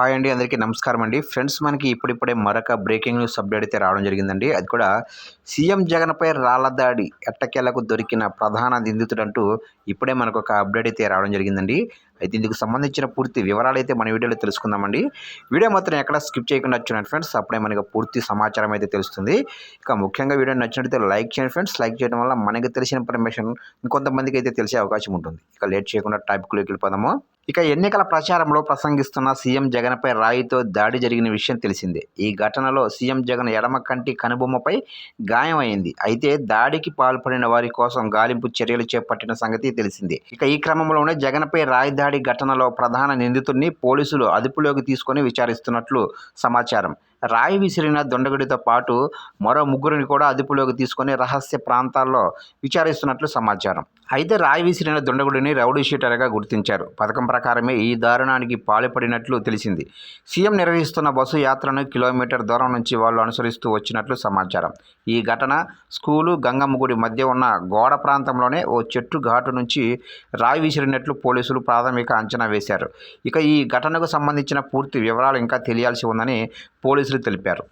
Hi అండి అందరికీ నమస్కారం అండి. ఫ్రెండ్స్ మనకి ఇప్పుడిప్పుడే మరొక బ్రేకింగ్ న్యూస్ అప్డేట్ అయితే రావడం జరిగిందండి. అది కూడా సీఎం జగన్పై రాళ్ళ దాడి ఎట్టకేలకు దొరికిన ప్రధాన నిందితుడంటూ ఇప్పుడే మనకు ఒక అప్డేట్ అయితే రావడం జరిగిందండి. అయితే ఇందుకు సంబంధించిన పూర్తి వివరాలు అయితే మన వీడియోలో తెలుసుకుందామండి. వీడియో మాత్రం ఎక్కడ స్కిప్ చేయకుండా చూడండి ఫ్రెండ్స్. అప్పుడే మనకి పూర్తి సమాచారం అయితే తెలుస్తుంది. ఇక ముఖ్యంగా వీడియో నచ్చినట్లయితే లైక్ చేయండి ఫ్రెండ్స్. లైక్ చేయడం వల్ల మనకి తెలిసిన ఇన్ఫర్మేషన్ ఇంకొంతమందికి అయితే తెలిసే అవకాశం ఉంటుంది. ఇక లేట్ చేయకుండా టాపిక్లోకి వెళ్ళిపోదాము. ఇక ఎన్నికల ప్రచారంలో ప్రసంగిస్తున్న సీఎం జగన్పై రాయితో దాడి జరిగిన విషయం తెలిసిందే. ఈ ఘటనలో సీఎం జగన్ ఎడమ కంటి కనుబొమ్మపై గాయమైంది. అయితే దాడికి పాల్పడిన వారి కోసం గాలింపు చర్యలు చేపట్టిన సంగతి తెలిసిందే. ఇక ఈ క్రమంలోనే జగన్పై రాయి దాడి ఘటనలో ప్రధాన నిందితుడిని పోలీసులు అదుపులోకి తీసుకొని విచారిస్తున్నట్లు సమాచారం. రాయి విసిరిన దొండగుడితో పాటు మరో ముగ్గురిని కూడా అదుపులోకి తీసుకొని రహస్య ప్రాంతాల్లో విచారిస్తున్నట్లు సమాచారం. అయితే రాయి విసిరిన దుండగుడిని రౌడీ షీటర్గా గుర్తించారు. పథకం ప్రకారమే ఈ దారుణానికి పాల్పడినట్లు తెలిసింది. సీఎం నిర్వహిస్తున్న బస్సు యాత్రను కిలోమీటర్ దూరం నుంచి వాళ్ళు అనుసరిస్తూ వచ్చినట్లు సమాచారం. ఈ ఘటన స్కూలు గంగమ్మగుడి మధ్య ఉన్న గోడ ప్రాంతంలోనే ఓ చెట్టు ఘాటు నుంచి రాయి విసిరినట్లు పోలీసులు ప్రాథమిక అంచనా వేశారు. ఇక ఈ ఘటనకు సంబంధించిన పూర్తి వివరాలు ఇంకా తెలియాల్సి ఉందని పోలీసులు తెలిపారు.